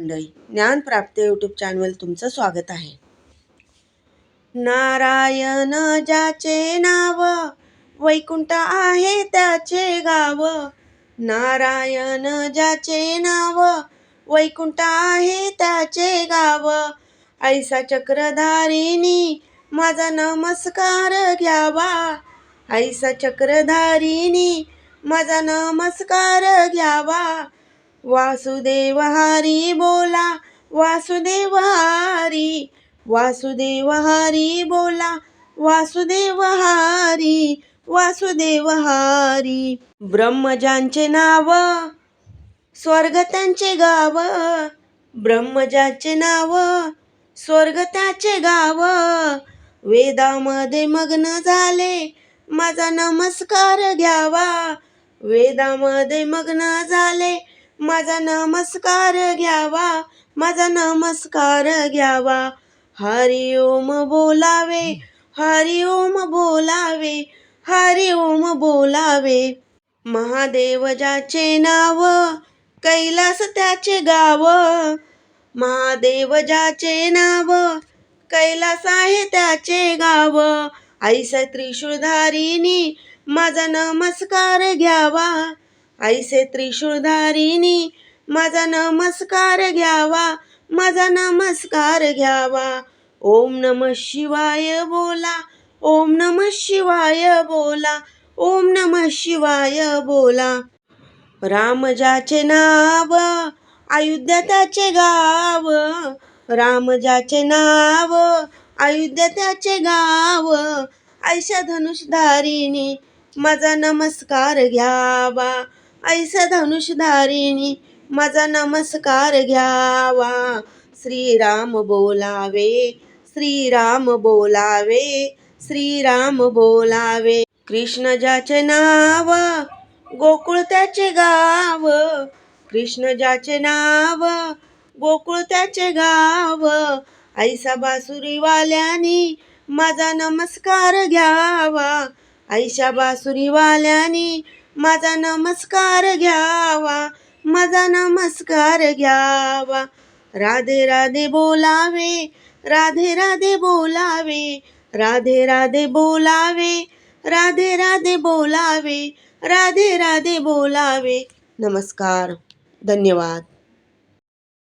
मंडळी ज्ञानप्राप्त YouTube channel तुमचं स्वागत आहे. नारायण ज्याचे नाव वैकुंठ आहे त्याचे गाव. नारायण ज्याचे नाव वैकुंठ आहे त्याचे गाव. ऐसा चक्रधारिणी माझा नमस्कार घ्यावा. ऐसा चक्रधारिणी माझा नमस्कार घ्यावा. वासुदेव हरी बोला वासुदेव हरी वासुदेव हरी बोला वासुदेव हरी वासुदेव हरी. ब्रह्मजांचे नाव स्वर्ग त्यांचे गाव ब्रह्मजाचे नाव स्वर्ग त्याचे गाव. वेदामध्ये मग्न झाले माझा नमस्कार घ्यावा. वेदामध्ये मग्न झाले माझा नमस्कार घ्यावा माझा नमस्कार घ्यावा. हरि ओम बोलावे हरि ओम बोलावे हरि ओम बोलावे. महादेव ज्याचे नाव कैलास त्याचे गाव. महादेव ज्याचे नाव कैलास आहे त्याचे गाव. आईसा त्रिशूळधारिणी माझा नमस्कार घ्यावा. ऐसे त्रिशूळधारिणी माझा नमस्कार घ्यावा माझा नमस्कार घ्यावा. ओम नम शिवाय बोला ओम नम शिवाय बोला ओम नम शिवाय बोला. राम ज्याचे नाव अयोध्या त्याचे गाव. राम ज्याचे नाव अयोध्या त्याचे गाव. ऐशा धनुषधारिणी माझा नमस्कार घ्यावा. ऐसा धनुषधारिणी माझा नमस्कार घ्यावा. श्रीराम बोलावे श्रीराम बोलावे श्रीराम बोलावे. कृष्ण ज्याचे नाव गोकुळ त्याचे गाव. कृष्ण ज्याचे नाव गोकुळ त्याचे गाव. ऐसा बासुरीवाल्यानी माझा नमस्कार घ्यावा. ऐशा बासुरीवाल्यानी माझा नमस्कार घ्यावा माझा नमस्कार घ्यावा. राधे राधे बोलावे राधे राधे बोलावे राधे राधे बोलावे राधे राधे बोलावे राधे राधे बोलावे. नमस्कार धन्यवाद.